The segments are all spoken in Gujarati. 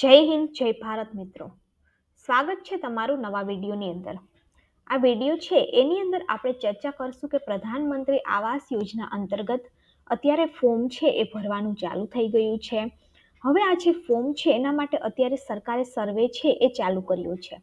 જય હિન્દ, જય ભારત મિત્રો. સ્વાગત છે તમારું નવા વિડીયોની અંદર. આ વીડિયો છે, એની અંદર આપણે ચર્ચા કરશું કે પ્રધાનમંત્રી આવાસ યોજના અંતર્ગત અત્યારે ફોર્મ છે એ ભરવાનું ચાલુ થઈ ગયું છે. હવે આ જે ફોર્મ છે, એના માટે અત્યારે સરકારે સર્વે છે એ ચાલુ કર્યો છે.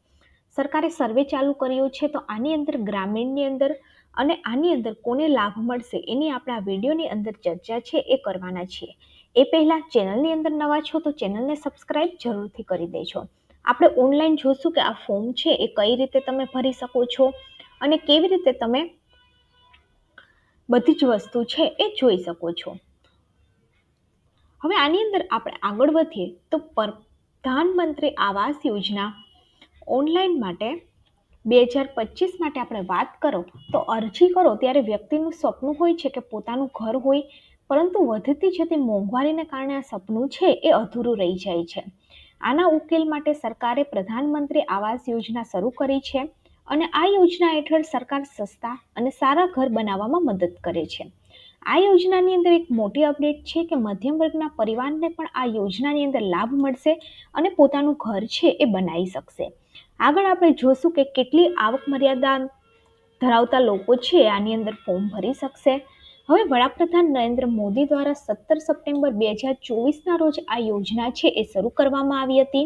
સરકારે સર્વે ચાલુ કર્યો છે તો આની અંદર ગ્રામીણની અંદર અને આની અંદર કોને લાભ મળશે એની આપણે આ વિડીયોની અંદર ચર્ચા છે એ કરવાના છીએ. એ પહેલાં ચેનલની અંદર નવા છો તો ચેનલને સબસ્ક્રાઇબ જરૂરથી કરી દેજો. આપણે ઓનલાઈન જોશું કે આ ફોર્મ છે એ કઈ રીતે તમે ભરી શકો છો અને કેવી રીતે તમે બધી જ વસ્તુ છે એ જોઈ શકો છો. હવે આની અંદર આપણે આગળ વધીએ તો પ્રધાનમંત્રી આવાસ યોજના ઓનલાઈન માટે બે હજાર પચીસ માટે આપણે વાત કરો તો અરજી કરો ત્યારે વ્યક્તિનું સપનું હોય છે કે પોતાનું ઘર હોય પરંતુ વધતી જતી મોંઘવારીને કારણે આ સપનું છે એ અધૂરું રહી જાય છે. આના ઉકેલ માટે સરકારે પ્રધાનમંત્રી આવાસ યોજના શરૂ કરી છે અને આ યોજના હેઠળ સરકાર સસ્તા અને સારા ઘર બનાવવામાં મદદ કરે છે. આ યોજનાની અંદર એક મોટી અપડેટ છે કે મધ્યમ વર્ગના પરિવારને પણ આ યોજનાની અંદર લાભ મળશે અને પોતાનું ઘર છે એ બનાવી શકશે. આગળ આપણે જોશું કે કેટલી આવક મર્યાદા ધરાવતા લોકો છે, આની અંદર ફોર્મ ભરી શકશે. હવે વડાપ્રધાન નરેન્દ્ર મોદી દ્વારા સત્તર સપ્ટેમ્બર બે હજાર ચોવીસના રોજ આ યોજના છે એ શરૂ કરવામાં આવી હતી.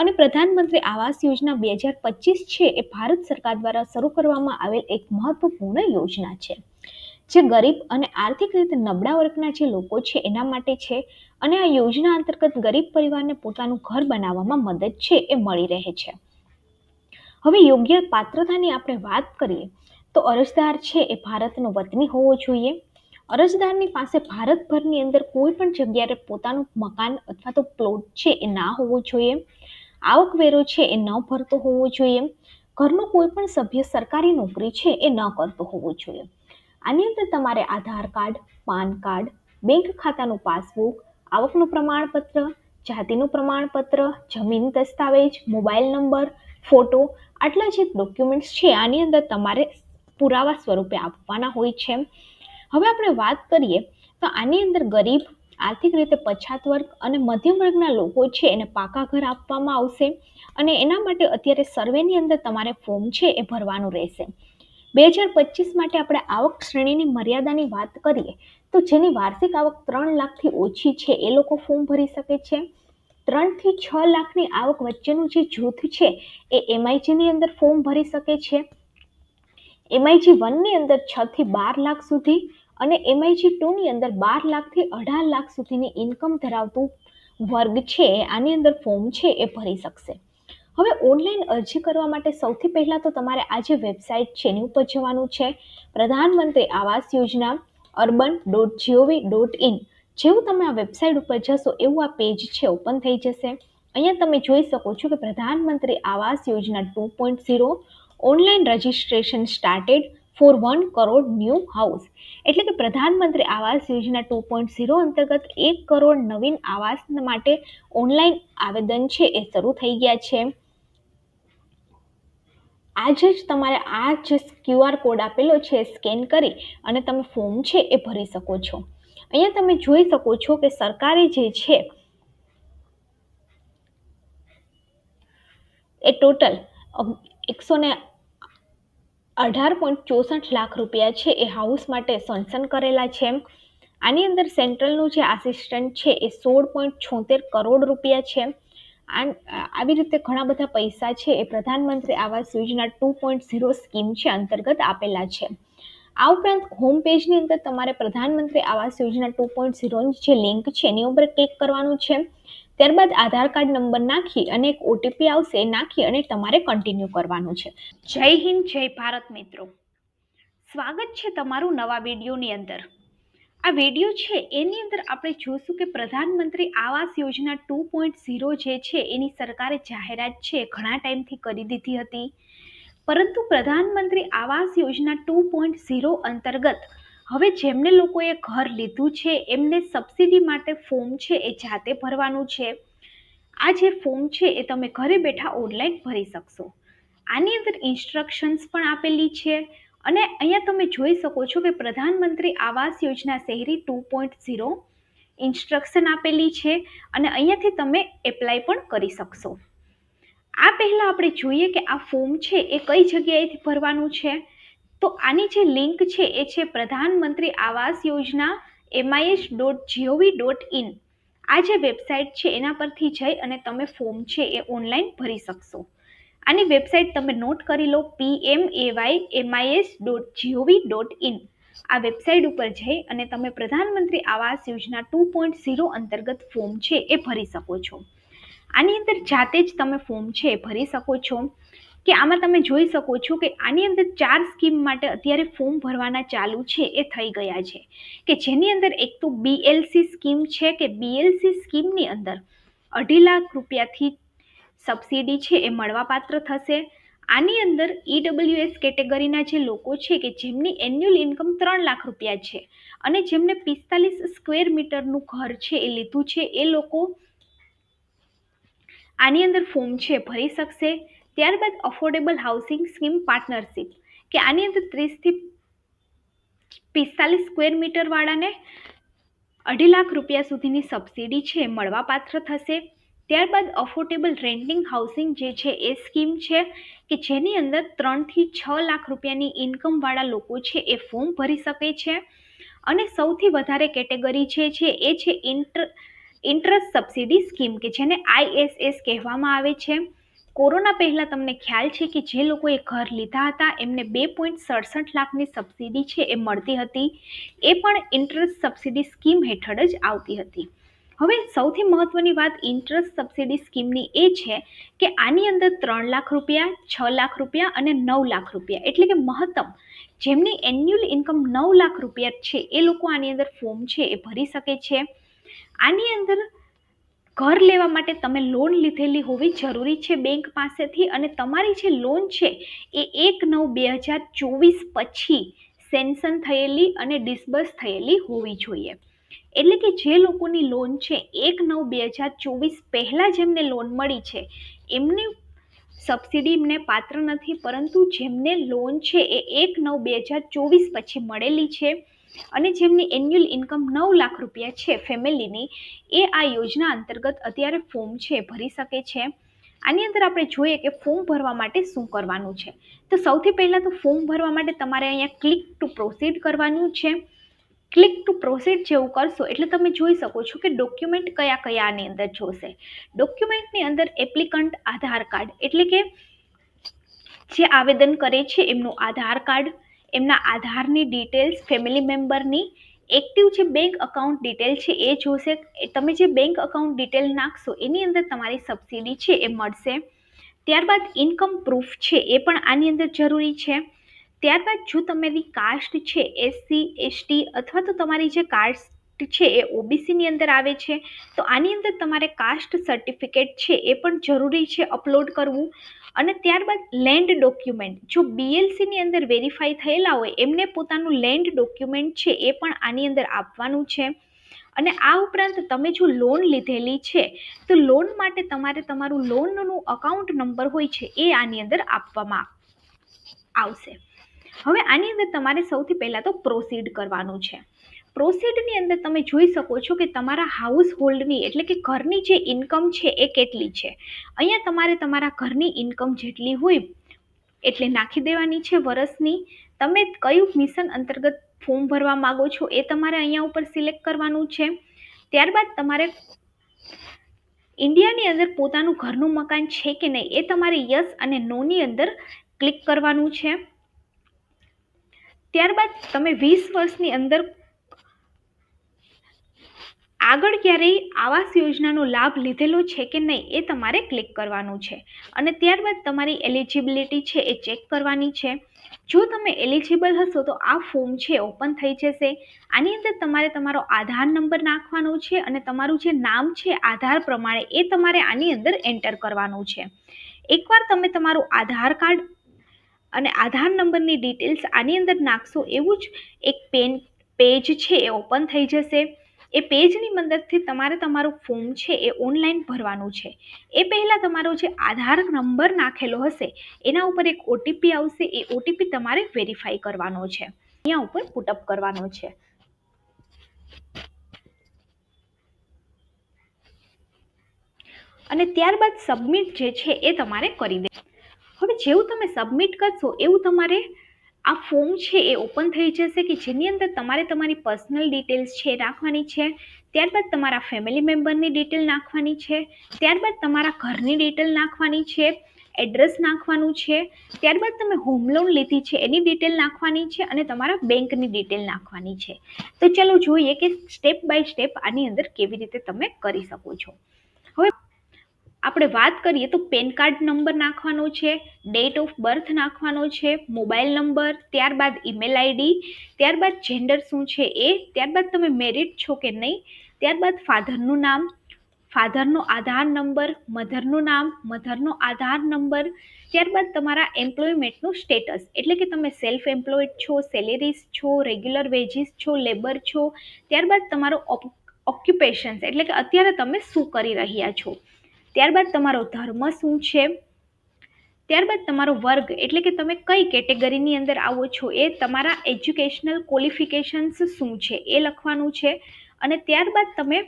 અને પ્રધાનમંત્રી આવાસ યોજના બે હજાર પચીસ છે એ ભારત સરકાર દ્વારા શરૂ કરવામાં આવેલ એક મહત્વપૂર્ણ યોજના છે. જે ગરીબ અને આર્થિક રીતે નબળા વર્ગના જે લોકો છે એના માટે છે અને આ યોજના અંતર્ગત ગરીબ પરિવારને પોતાનું ઘર બનાવવામાં મદદ છે એ મળી રહે છે. હવે યોગ્ય પાત્રતાની આપણે વાત કરીએ તો અરજદાર છે એ ભારતનો વતની હોવો જોઈએ. અરજદારની પાસે ભારતભરની અંદર કોઈ પણ જગ્યાએ પોતાનું મકાન અથવા તો પ્લોટ છે એ ના હોવો જોઈએ. આવકવેરો છે એ ન ભરતો હોવો જોઈએ. ઘરનો કોઈ પણ સભ્ય સરકારી નોકરી છે એ ન કરતો હોવો જોઈએ. આની અંદર તમારે Aadhaar card, PAN card, bank ખાતાનું પાસબુક, આવકનું પ્રમાણપત્ર, જાતિનું પ્રમાણપત્ર, જમીન દસ્તાવેજ, મોબાઈલ નંબર, ફોટો, આટલા જે ડોક્યુમેન્ટ્સ છે આની અંદર તમારે પુરાવા સ્વરૂપે આપવાના હોય છે. હવે આપણે વાત કરીએ તો આની અંદર ગરીબ, આર્થિક રીતે પછાત વર્ગ અને મધ્યમ વર્ગના લોકો છે, એને પાકા ઘર આપવામાં આવશે અને એના માટે અત્યારે સર્વેની અંદર તમારે ફોર્મ છે એ ભરવાનું રહેશે. બે હજાર પચીસ માટે આપણે આવક શ્રેણીની મર્યાદાની વાત કરીએ તો જેની વાર્ષિક આવક ત્રણ લાખથી ઓછી છે, એ લોકો ફોર્મ ભરી શકે છે. ત્રણથી છ લાખની આવક વચ્ચેનું જે જૂથ છે, એ એમઆઈજીની અંદર ફોર્મ ભરી શકે છે. એમઆઈજી વનની અંદર છથી બાર લાખ સુધી અને એમઆઈજી ટુની અંદર બાર લાખથી અઢાર લાખ સુધીની ઇન્કમ ધરાવતું વર્ગ છે, આની અંદર ફોર્મ છે, એ ભરી શકશે. હવે ઓનલાઈન અરજી કરવા માટે સૌથી પહેલાં તો તમારે આ જે વેબસાઇટ છે, એની ઉપર જવાનું છે. Pradhanmantri Awas Yojana urban dot GOV dot in જેવું તમે આ વેબસાઇટ ઉપર જશો, એવું આ પેજ છે ઓપન થઈ જશે. અહીંયા તમે જોઈ શકો છો કે Pradhanmantri Awas Yojana two point zero online registration started for one crore new house. એટલે કે પ્રધાનમંત્રી Awas Yojana two point zero અંતર્ગત એક કરોડ નવીન આવાસ માટે ઓનલાઈન આવેદન છે એ શરૂ થઈ ગયા છે. આજે જ તમારે આ જે ક્યુઆર કોડ આપેલો છે, સ્કેન કરી અને તમે ફોર્મ છે એ ભરી શકો છો. અહીંયા તમે જોઈ શકો છો કે સરકારે જે છે એ ટોટલ એકસો ને અઢાર પોઈન્ટ ચોસઠ લાખ રૂપિયા છે એ હાઉસ માટે સેન્શન કરેલા છે. આની અંદર સેન્ટ્રલનું જે આસિસ્ટન્ટ છે એ સોળ પોઈન્ટ છોતેર કરોડ રૂપિયા છે. આવી રીતે ઘણા બધા પૈસા છે એ પ્રધાનમંત્રી Awas Yojana two point zero scheme છે અંતર્ગત આપેલા છે. આ ઉપરાંત હોમ પેજની અંદર તમારે પ્રધાનમંત્રી આવાસ યોજના ટુ પોઈન્ટ ઝીરોની જે લિંક છે એની ઉપર ક્લિક કરવાનું છે. ત્યારબાદ આધાર કાર્ડ નંબર નાખી અને એક ઓટીપી આવશે એ નાખી અને તમારે કન્ટિન્યુ કરવાનું છે. જય હિન્દ, જય ભારત મિત્રો. સ્વાગત છે તમારું નવા વિડીયોની અંદર. આ વીડિયો છે, એની અંદર આપણે જોઈશું કે પ્રધાનમંત્રી Awas Yojana two point zero જે છે, એની સરકારે જાહેરાત છે, ઘણા ટાઈમથી કરી દીધી હતી. પરંતુ પ્રધાનમંત્રી Awas Yojana two point zero અંતર્ગત હવે જેમને લોકોએ ઘર લીધું છે, એમને સબસિડી માટે ફોર્મ છે એ જાતે ભરવાનું છે. આ જે ફોર્મ છે એ તમે ઘરે બેઠા ઓનલાઈન ભરી શકશો. આની અંદર ઇન્સ્ટ્રક્શન્સ પણ આપેલી છે અને અહીંયા તમે જોઈ શકો છો કે પ્રધાનમંત્રી આવાસ યોજના શહેરી ટુ પોઈન્ટ ઝીરો ઇન્સ્ટ્રક્શન આપેલી છે અને અહીંયાથી તમે એપ્લાય પણ કરી શકશો. આ પહેલાં આપણે જોઈએ કે આ ફોર્મ છે એ કઈ જગ્યાએથી ભરવાનું છે? તો આની જે લિંક છે એ છે Pradhanmantri Awas Yojana MIS dot GOV dot in. આ જે વેબસાઇટ છે એના પરથી જઈ અને તમે ફોર્મ છે એ ઓનલાઈન ભરી શકશો. આની વેબસાઇટ તમે નોટ કરી લો P M A Y Y MIS dot GOV dot in. આ વેબસાઇટ ઉપર જઈ અને તમે Pradhanmantri Awas Yojana two point zero અંતર્ગત ફોર્મ છે એ ભરી શકો છો. આની અંદર જાતે જ તમે ફોર્મ છે એ ભરી શકો છો. કે આમાં તમે જોઈ શકો છો કે આની અંદર ચાર સ્કીમ માટે અત્યારે ફોર્મ ભરવાના ચાલુ છે, એ થઈ ગયા છે. કે જેની અંદર એક તો બીએલસી સ્કીમ છે કે બીએલસી સ્કીમની અંદર અઢી લાખ રૂપિયાથી સબસિડી છે, એ મળવાપાત્ર થશે. આની અંદર ઈડબ્લ્યુએસ કેટેગરીના જે લોકો છે કે જેમની એન્યુઅલ ઇન્કમ ત્રણ લાખ રૂપિયા છે અને જેમને પિસ્તાલીસ સ્ક્વેર મીટરનું ઘર છે, એ લીધું છે, એ લોકો આની અંદર ફોર્મ છે, ભરી શકશે. ત્યારબાદ અફોર્ડેબલ હાઉસિંગ સ્કીમ પાર્ટનરશિપ કે આની અંદર ત્રીસથી પિસ્તાલીસ સ્ક્વેર મીટરવાળાને અઢી લાખ રૂપિયા સુધીની સબસિડી છે, મળવાપાત્ર થશે. ત્યારબાદ અફોર્ડેબલ રેન્ટિંગ હાઉસિંગ જે છે, એ સ્કીમ છે, કે જેની અંદર ત્રણથી છ લાખ રૂપિયાની ઇન્કમવાળા લોકો છે, એ ફોર્મ ભરી શકે છે. અને સૌથી વધારે કેટેગરી જે છે, એ છે ઇન્ટર ઇન્ટરેસ્ટ સબસિડી સ્કીમ કે જેને આઈએસએસ કહેવામાં આવે છે. કોરોના પહેલાં તમને ખ્યાલ છે કે જે લોકોએ ઘર લીધા હતા, એમને બે પોઈન્ટ સડસઠ લાખની સબસિડી છે એ મળતી હતી. એ પણ ઇન્ટરેસ્ટ સબસિડી સ્કીમ હેઠળ જ આવતી હતી. હવે સૌથી મહત્ત્વની વાત ઇન્ટરેસ્ટ સબસિડી સ્કીમની એ છે કે આની અંદર ત્રણ લાખ રૂપિયા, છ લાખ રૂપિયા અને નવ લાખ રૂપિયા, એટલે કે મહત્તમ. જેમની એન્યુઅલ ઇન્કમ નવ લાખ રૂપિયા છે, એ લોકો આની અંદર ફોર્મ છે, એ ભરી શકે છે. આની અંદર ઘર લેવા માટે તમે લોન લીધેલી હોવી જરૂરી છે બેંક પાસેથી અને તમારી જે લોન છે એ એક નવ બે હજાર ચોવીસ પછી સેન્શન થયેલી અને ડિસબર્સ થયેલી હોવી જોઈએ. એટલે કે જે લોકોની લોન છે એક નવ બે હજાર ચોવીસ પહેલાં જેમને લોન મળી છે. એમને સબસિડી એમને પાત્ર નથી, પરંતુ જેમને લોન છે એ એક નવ બે હજાર ચોવીસ પછી મળેલી છે. અને જેમની એન્યુઅલ ઇન્કમ નવ લાખ રૂપિયા છે, ફેમિલીની, એ આ યોજના અંતર્ગત અત્યારે ફોર્મ છે, ભરી શકે છે. આની અંદર આપણે જોઈએ કે ફોર્મ ભરવા માટે શું કરવાનું છે. તો સૌથી પહેલાં તો ફોર્મ ભરવા માટે તમારે અહીંયા ક્લિક ટુ પ્રોસીડ કરવાનું છે. ક્લિક ટુ પ્રોસીડ જેવું કરશો એટલે તમે જોઈ શકો છો કે ડોક્યુમેન્ટ કયા કયા આની અંદર જોશે. ડોક્યુમેન્ટની અંદર એપ્લિકન્ટ આધાર કાર્ડ એટલે કે જે આવેદન કરે છે, એમનું આધાર કાર્ડ એમના આધારની ડિટેલ્સ ફેમિલી મેમ્બરની એક્ટિવ જે બેંક અકાઉન્ટ ડિટેલ છે એ જોશે. તમે જે બેંક અકાઉન્ટ ડિટેલ નાખશો, એની અંદર તમારી સબસિડી છે એ મળશે. ત્યારબાદ ઇન્કમ પ્રૂફ છે એ પણ આની અંદર જરૂરી છે. ત્યારબાદ જો તમારી કાસ્ટ છે એસસી એસટી અથવા તો તમારી જે કાસ્ટ છે એ ઓબીસીની અંદર આવે છે, તો આની અંદર તમારે કાસ્ટ સર્ટિફિકેટ છે એ પણ જરૂરી છે અપલોડ કરવું. અને ત્યારબાદ લેન્ડ ડોક્યુમેન્ટ. જો બીએલસીની અંદર વેરીફાઈ થયેલા હોય, એમને પોતાનું લેન્ડ ડોક્યુમેન્ટ છે એ પણ આની અંદર આપવાનું છે. અને આ ઉપરાંત તમે જો લોન લીધેલી છે, તો લોન માટે તમારે તમારું લોનનું અકાઉન્ટ નંબર હોય છે એ આની અંદર આપવામાં આવશે. હવે આની અંદર તમારે સૌથી પહેલાં તો પ્રોસીડ કરવાનું છે. પ્રોસીડની અંદર તમે જોઈ શકો છો કે તમારા હાઉસ હોલ્ડની એટલે કે ઘરની જે ઇન્કમ છે એ કેટલી છે. અહીંયા તમારે તમારા ઘરની ઇન્કમ જેટલી હોય એટલે નાખી દેવાની છે વરસની. તમે કયું મિશન અંતર્ગત ફોર્મ ભરવા માગો છો એ તમારે અહીંયા ઉપર સિલેક્ટ કરવાનું છે. ત્યારબાદ તમારે ઇન્ડિયાની અંદર પોતાનું ઘરનું મકાન છે કે નહીં એ તમારે યસ અને નોની અંદર ક્લિક કરવાનું છે. ત્યારબાદ તમે વીસ વર્ષની અંદર આગળ ક્યારેય આવાસ યોજનાનો લાભ લીધેલો છે કે નહીં એ તમારે ક્લિક કરવાનું છે. અને ત્યારબાદ તમારી એલિજિબિલિટી છે એ ચેક કરવાની છે. જો તમે એલિજિબલ હશો તો આ ફોર્મ છે ઓપન થઈ જશે. આની અંદર તમારે તમારો આધાર નંબર નાખવાનો છે અને તમારું જે નામ છે આધાર પ્રમાણે એ તમારે આની અંદર એન્ટર કરવાનું છે. એકવાર તમે તમારું આધાર કાર્ડ અને આધાર નંબરની ડિટેલ્સ આની અંદર નાખશો એવું જ એક પેન પેજ છે એ ઓપન થઈ જશે. એ પેજની મદદથી તમારે તમારું ફોર્મ છે એ ઓનલાઈન ભરવાનું છે. એ પહેલાં તમારો જે આધાર નંબર નાખેલો હશે, એના ઉપર એક ઓટીપી આવશે, એ ઓટીપી તમારે વેરીફાઈ કરવાનો છે. અહીંયા ઉપર પુટઅપ કરવાનો છે. અને ત્યારબાદ સબમિટ જે છે એ તમારે કરી દે હવે જેવું તમે સબમિટ કરશો, એવું તમારે આ ફોર્મ છે એ ઓપન થઈ જશે કે જેની અંદર તમારે તમારી પર્સનલ ડિટેલ્સ છે રાખવાની છે, ત્યારબાદ તમારા ફેમિલી મેમ્બરની ડિટેલ નાખવાની છે, ત્યારબાદ તમારા ઘરની ડિટેલ નાખવાની છે એડ્રેસ નાખવાનું છે, ત્યારબાદ તમે હોમ લોન લીધી છે એની ડિટેલ નાખવાની છે અને તમારા બેંકની ડિટેલ નાખવાની છે. તો ચલો જોઈએ કે સ્ટેપ બાય સ્ટેપ આની અંદર કેવી રીતે તમે કરી શકો છો. હવે આપણે વાત કરીએ તો પેન કાર્ડ નંબર નાખવાનો છે ડેટ ઓફ બર્થ નાખવાનો છે મોબાઈલ નંબર ત્યારબાદ ઈમેલ આઈડી ત્યારબાદ જેન્ડર શું છે એ, ત્યારબાદ તમે મેરિડ છો કે નહીં, ત્યારબાદ ફાધરનું નામ ફાધરનો આધાર નંબર મધરનું નામ મધરનો આધાર નંબર ત્યારબાદ તમારા એમ્પ્લોયમેન્ટનું સ્ટેટસ એટલે કે તમે સેલ્ફ એમ્પ્લોયડ છો સેલેરીઝ છો રેગ્યુલર વેજીસ છો લેબર છો, ત્યારબાદ તમારો ઓક્યુપેશન્સ એટલે કે અત્યારે તમે શું કરી રહ્યા છો? ત્યારબાદ તમારો ધર્મ શું છે? ત્યારબાદ તમારો વર્ગ એટલે કે તમે કઈ કેટેગરીની અંદર આવો છો એ તમારા એજ્યુકેશનલ ક્વોલિફિકેશન્સ શું છે એ લખવાનું છે. અને ત્યારબાદ તમે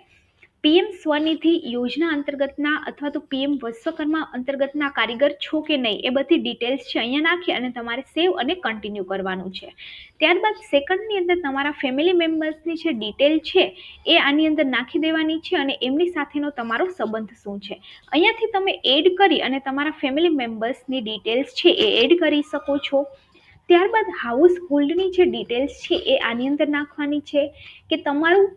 પીએમ સ્વનિધિ યોજના અંતર્ગતના અથવા તો પીએમ વિશ્વકર્મા અંતર્ગતના કારીગર છો કે નહીં, એ બધી ડિટેલ્સ છે, અહીંયા નાખી અને તમારે સેવ અને કન્ટિન્યુ કરવાનું છે. ત્યારબાદ સેકન્ડની અંદર તમારા ફેમિલી મેમ્બર્સની જે ડિટેલ છે, એ આની અંદર નાખી દેવાની છે અને એમની સાથેનો તમારો સંબંધ શું છે. અહીંયાથી તમે એડ કરી અને તમારા ફેમિલી મેમ્બર્સની ડિટેલ્સ છે, એ એડ કરી શકો છો. ત્યારબાદ હાઉસ હોલ્ડની જે ડિટેલ્સ છે, એ આની અંદર નાખવાની છે કે તમારું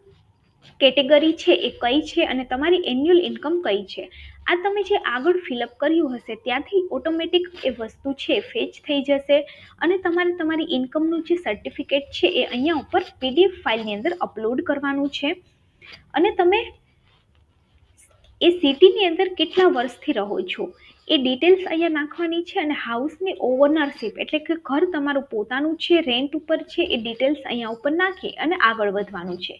કેટેગરી છે એ કઈ છે અને તમારી એન્યુઅલ ઇન્કમ કઈ છે? આ તમે જે આગળ ફિલઅપ કર્યું હશે, ત્યાંથી ઓટોમેટિક એ વસ્તુ છે ફેચ થઈ જશે અને તમારે તમારી ઇન્કમનું જે સર્ટિફિકેટ છે એ અહીંયા ઉપર પીડીએફ ફાઇલની અંદર અપલોડ કરવાનું છે. અને તમે એ સિટીની અંદર કેટલા વર્ષથી રહો છો? એ ડિટેલ્સ અહીંયા નાખવાની છે અને હાઉસની ઓનરશીપ એટલે કે ઘર તમારું પોતાનું છે રેન્ટ ઉપર છે, એ ડિટેલ્સ અહીંયા ઉપર નાખી અને આગળ વધવાનું છે.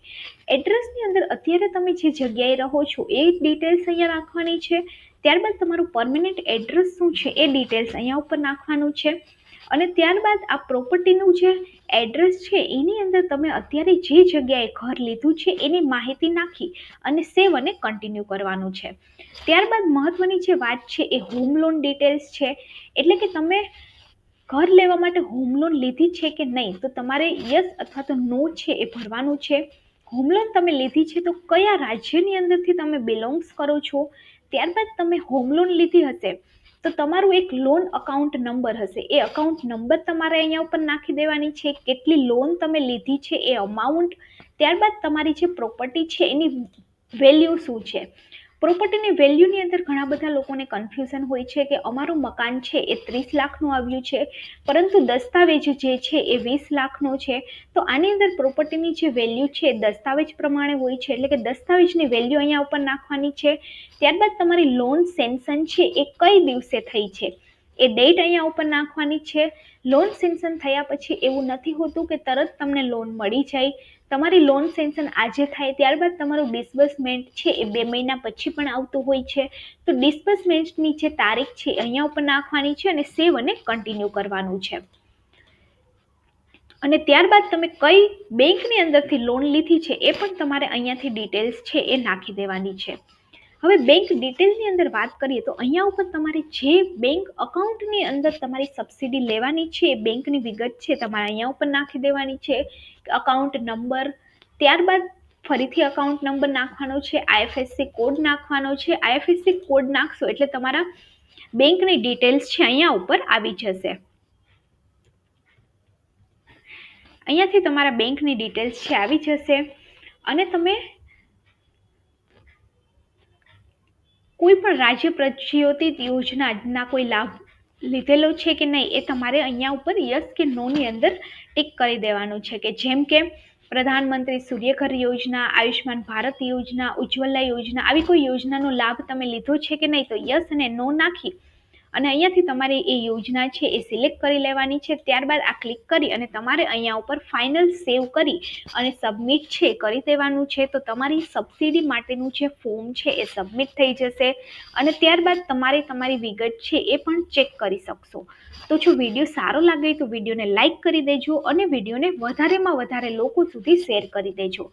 એડ્રેસની અંદર અત્યારે તમે જે જગ્યાએ રહો છો એ ડિટેલ્સ અહીંયા નાખવાની છે. ત્યારબાદ તમારું પરમેનન્ટ એડ્રેસ શું છે એ ડિટેલ્સ અહીંયા ઉપર નાખવાનું છે. અને ત્યારબાદ આ પ્રોપર્ટીનું જે એડ્રેસ છે, એની અંદર તમે અત્યારે જે જગ્યાએ ઘર લીધું છે, એની માહિતી નાખી અને સેવ અને કન્ટિન્યુ કરવાનું છે. ત્યારબાદ મહત્વની જે વાત છે, એ હોમ લોન ડિટેલ્સ છે. એટલે કે તમે ઘર લેવા માટે હોમ લોન લીધી છે કે નહીં, તો તમારે યસ અથવા તો નો છે એ ભરવાનું છે. હોમ લોન તમે લીધી છે તો કયા રાજ્યની અંદરથી તમે બિલોંગ્સ કરો છો? ત્યારબાદ તમે હોમ લોન લીધી હશે તો તમારું એક લોન અકાઉન્ટ નંબર હશે. એ અકાઉન્ટ નંબર તમારે અહીંયા ઉપર નાખી દેવાની છે. કેટલી લોન તમે લીધી છે, એ અમાઉન્ટ ત્યારબાદ તમારી જે પ્રોપર્ટી છે, એની વેલ્યુ શું છે? પ્રોપર્ટીની વેલ્યુની અંદર ઘણા બધા લોકોને કન્ફ્યુઝન હોય છે કે અમારું મકાન છે એ ત્રીસ લાખનું આવ્યું છે, પરંતુ દસ્તાવેજ જે છે એ વીસ લાખનો છે. તો આની અંદર પ્રોપર્ટીની જે વેલ્યુ છે એ દસ્તાવેજ પ્રમાણે હોય છે, એટલે કે દસ્તાવેજની વેલ્યુ અહીંયા ઉપર નાખવાની છે. ત્યારબાદ તમારી લોન સેન્શન છે એ કઈ દિવસે થઈ છે? એ ડેટ અહીંયા ઉપર નાખવાની છે. લોન સેન્શન થયા પછી એવું નથી હોતું કે તરત તમને લોન મળી જાય. તમારી લોન સેન્શન આજે થાય ત્યારબાદ તમારું ડિસ્બર્સમેન્ટ છે એ બે મહિના પછી પણ આવતું હોય છે. તો ડિસ્બર્સમેન્ટની જે તારીખ છે અહીંયા ઉપર નાખવાની છે અને સેવ અને કન્ટિન્યુ કરવાનું છે. અને ત્યારબાદ તમે કઈ બેંકની અંદરથી લોન લીધી છે એ પણ તમારે અહીંયાથી ડિટેલ્સ છે એ નાખી દેવાની છે. હવે બેંક ડિટેલની અંદર વાત કરીએ તો અહીંયા ઉપર તમારે જે બેંક અકાઉન્ટની અંદર તમારી સબસિડી લેવાની છે બેંકની વિગત છે, તમારે અહીંયા ઉપર નાખી દેવાની છે અકાઉન્ટ નંબર ત્યારબાદ ફરીથી અકાઉન્ટ નંબર નાખવાનો છે આઈએફએસસી કોડ નાખવાનો છે આઈએફએસસી કોડ નાખશો એટલે તમારા બેંકની ડિટેલ્સ છે અહીંયા ઉપર આવી જશે. અહીંયાથી તમારા બેંકની ડિટેલ્સ છે, આવી જશે. અને તમે કોઈ પણ રાજ્ય પ્રજ્યોતિત યોજનાના કોઈ લાભ લીધેલો છે કે નહીં એ તમારે અહીંયા ઉપર યસ કે નોની અંદર ટીક કરી દેવાનું છે કે જેમ કે પ્રધાનમંત્રી સૂર્યઘર યોજના આયુષ્માન ભારત યોજના, ઉજ્જવલા યોજના, આવી કોઈ યોજનાનો લાભ તમે લીધો છે કે નહીં? તો યસ અને નો નાખી અને અહીંયાથી તમારે એ યોજના છે એ સિલેક્ટ કરી લેવાની છે. ત્યારબાદ આ ક્લિક કરી અને તમારે અહીંયા ઉપર ફાઇનલ સેવ કરી અને સબમિટ છે કરી દેવાનું છે. તો તમારી સબસિડી માટેનું જે ફોર્મ છે એ સબમિટ થઈ જશે અને ત્યારબાદ તમારે તમારી વિગત છે એ પણ ચેક કરી શકશો. તો જો વીડિયો સારો લાગે તો વિડીયોને લાઇક કરી દેજો અને વિડીયોને વધારેમાં વધારે લોકો સુધી શેર કરી દેજો.